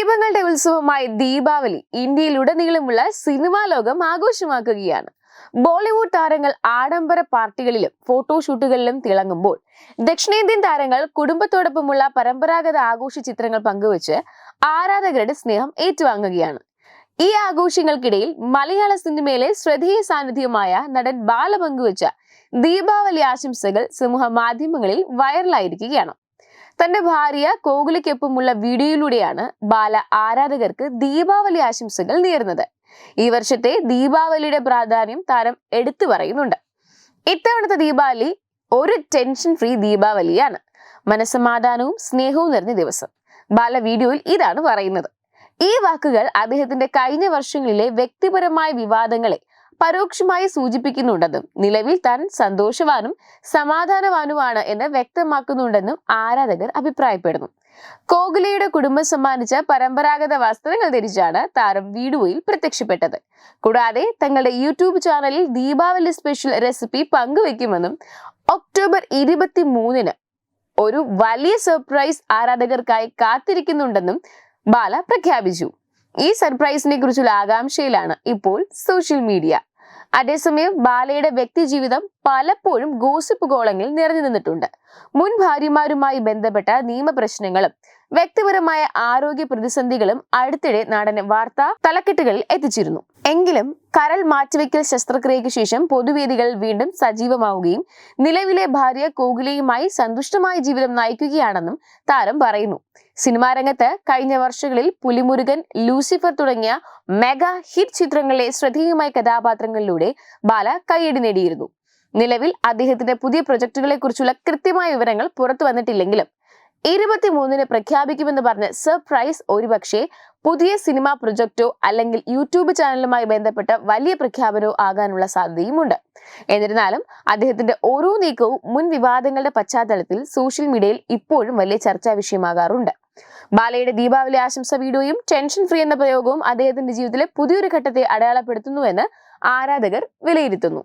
ദീപങ്ങളുടെ ഉത്സവമായ Deepavali ഇന്ത്യയിലുടനീളമുള്ള cinema ലോകം ആഘോഷമാക്കുകയാണ്. ബോളിവുഡ് താരങ്ങൾ ആഡംബര പാർട്ടികളിലും ഫോട്ടോഷൂട്ടുകളിലും തിളങ്ങുമ്പോൾ ദക്ഷിണേന്ത്യൻ താരങ്ങൾ കുടുംബത്തോടൊപ്പമുള്ള പരമ്പരാഗത ആഘോഷ ചിത്രങ്ങൾ പങ്കുവച്ച് ആരാധകരുടെ സ്നേഹം ഏറ്റുവാങ്ങുകയാണ്. ഈ ആഘോഷങ്ങൾക്കിടയിൽ മലയാള സിനിമയിലെ ശ്രദ്ധേയ സാന്നിധ്യമായ നടൻ ബാല പങ്കുവച്ച ദീപാവലി ആശംസകൾ സമൂഹ മാധ്യമങ്ങളിൽ വൈറലായിരിക്കുകയാണ്. തന്റെ ഭാര്യ കോകുലിക്കൊപ്പമുള്ള വീഡിയോയിലൂടെയാണ് ബാല ആരാധകർക്ക് ദീപാവലി ആശംസകൾ നേർന്നത് ഈ വർഷത്തെ ദീപാവലിയുടെ പ്രാധാന്യം താരം എടുത്തു പറയുന്നുണ്ട്. ഇത്തവണത്തെ ദീപാവലി ഒരു ടെൻഷൻ ഫ്രീ ദീപാവലിയാണ്. മനസ്സമാധാനവും സ്നേഹവും നിറഞ്ഞ ദിവസം. ബാല വീഡിയോയിൽ ഇതാണ് പറയുന്നത്. ഈ വാക്കുകൾ അദ്ദേഹത്തിന്റെ കഴിഞ്ഞ വർഷങ്ങളിലെ വ്യക്തിപരമായ വിവാദങ്ങളെ പരോക്ഷമായി സൂചിപ്പിക്കുന്നുണ്ടെന്നും നിലവിൽ താൻ സന്തോഷവാനും സമാധാനവാനുമാണ് എന്ന് വ്യക്തമാക്കുന്നുണ്ടെന്നും ആരാധകർ അഭിപ്രായപ്പെടുന്നു. കോഹ്ലിയുടെ കുടുംബം സമ്മാനിച്ച പരമ്പരാഗത വസ്ത്രങ്ങൾ ധരിച്ചാണ് താരം വീഡിയോയിൽ പ്രത്യക്ഷപ്പെട്ടത്. കൂടാതെ തങ്ങളുടെ യൂട്യൂബ് ചാനലിൽ ദീപാവലി സ്പെഷ്യൽ റെസിപ്പി പങ്കുവെക്കുമെന്നും ഒക്ടോബർ ഇരുപത്തി മൂന്നിന് ഒരു വലിയ സർപ്രൈസ് ആരാധകർക്കായി കാത്തിരിക്കുന്നുണ്ടെന്നും ബാല പ്രഖ്യാപിച്ചു. ഈ സർപ്രൈസിനെ കുറിച്ചുള്ള ആകാംക്ഷയിലാണ് ഇപ്പോൾ സോഷ്യൽ മീഡിയ. അതേസമയം ബാലയുടെ വ്യക്തിജീവിതം പലപ്പോഴും ഗോസിപ്പ് ഗോളങ്ങളിൽ നിറഞ്ഞു നിന്നിട്ടുണ്ട്. മുൻ ഭാര്യമാരുമായി ബന്ധപ്പെട്ട നിയമപ്രശ്നങ്ങളും വ്യക്തിപരമായ ആരോഗ്യ പ്രതിസന്ധികളും അടുത്തിടെ നടന് വാർത്താ തലക്കെട്ടുകളിൽ എത്തിച്ചിരുന്നു. എങ്കിലും കരൾ മാറ്റിവെക്കൽ ശസ്ത്രക്രിയയ്ക്ക് ശേഷം പൊതുവേദികൾ വീണ്ടും സജീവമാവുകയും നിലവിലെ ഭാര്യ കോഹ്ലിയുമായി സന്തുഷ്ടമായ ജീവിതം നയിക്കുകയാണെന്നും താരം പറയുന്നു. സിനിമാ രംഗത്ത് കഴിഞ്ഞ വർഷങ്ങളിൽ പുലിമുരുകൻ ലൂസിഫർ തുടങ്ങിയ മെഗാ ഹിറ്റ് ചിത്രങ്ങളിലെ ശ്രദ്ധേയമായ കഥാപാത്രങ്ങളിലൂടെ ബാല കൈയടി നേടിയിരുന്നു. നിലവിൽ അദ്ദേഹത്തിന്റെ പുതിയ പ്രൊജക്ടുകളെ കുറിച്ചുള്ള കൃത്യമായ വിവരങ്ങൾ പുറത്തു വന്നിട്ടില്ലെങ്കിലും ഇരുപത്തിമൂന്നിന് പ്രഖ്യാപിക്കുമെന്ന് പറഞ്ഞ് സർപ്രൈസ് ഒരുപക്ഷെ പുതിയ സിനിമാ പ്രൊജക്റ്റോ അല്ലെങ്കിൽ യൂട്യൂബ് ചാനലുമായി ബന്ധപ്പെട്ട വലിയ പ്രഖ്യാപനമോ ആകാനുള്ള സാധ്യതയുമുണ്ട്. എന്നിരുന്നാലും അദ്ദേഹത്തിന്റെ ഓരോ നീക്കവും മുൻ വിവാദങ്ങളുടെ പശ്ചാത്തലത്തിൽ സോഷ്യൽ മീഡിയയിൽ ഇപ്പോഴും വലിയ ചർച്ചാ വിഷയമാകാറുണ്ട്. ബാലയുടെ ദീപാവലി ആശംസ വീഡിയോയും ടെൻഷൻ ഫ്രീ എന്ന പ്രയോഗവും അദ്ദേഹത്തിന്റെ ജീവിതത്തിലെ പുതിയൊരു ഘട്ടത്തെ അടയാളപ്പെടുത്തുന്നുവെന്ന് ആരാധകർ വിലയിരുത്തുന്നു.